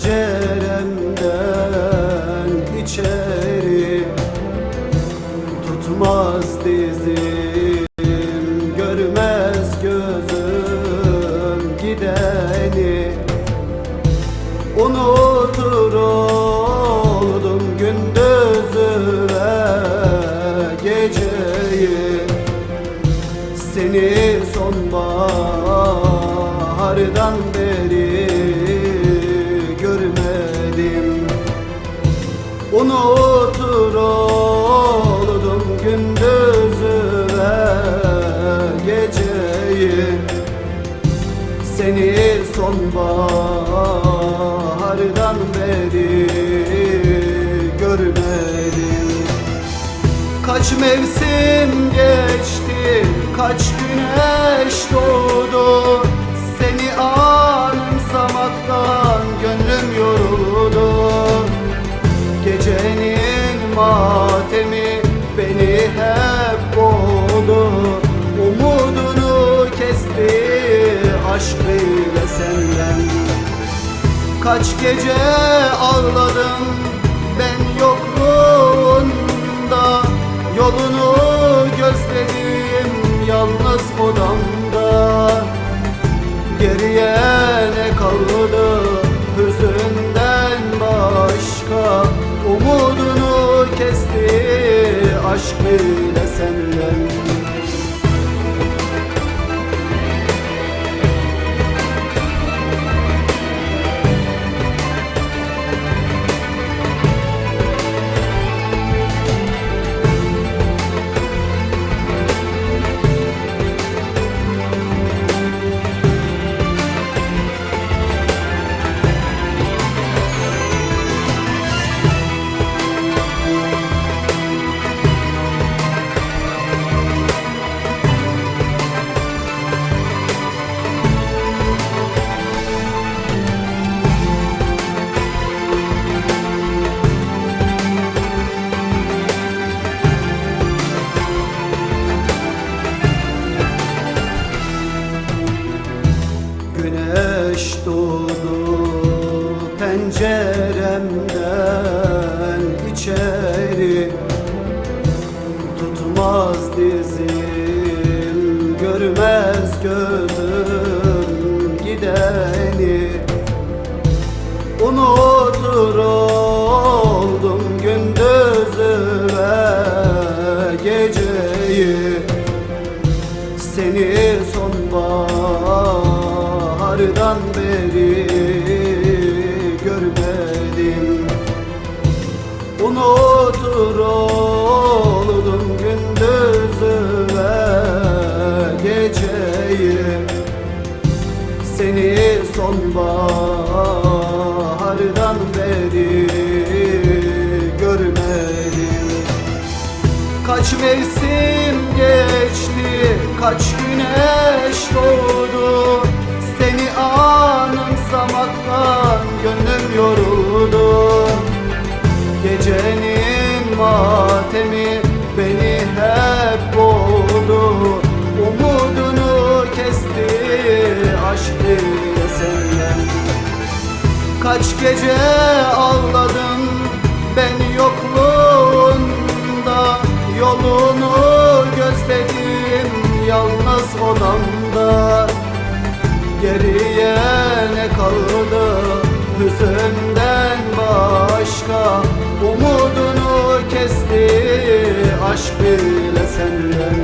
penceremden içeri Tutmaz dizim seni sonbahardan beri görmedim. Kaç mevsim geçti, kaç güneş doğdu. Seni anımsamaktan gönlüm yoruldu. Gecenin matemi Kaç gece ağladım ben yokluğunda. Yolunu gözledim yalnız odamda doğdu penceremden içeri. Tutmaz dizim görmez gözüm gideni. Unutur Seni sonbahardan beri görmedim Kaç mevsim geçti, kaç güneş doğdu. Seni anımsamaktan gönlüm yoruldu. Gecenin matemi Kaç gece ağladım ben yokluğunda Yolunu gözledim yalnız odamda. Geriye ne kaldı? Hüzünden başka Umudunu kesti aşk bile senden.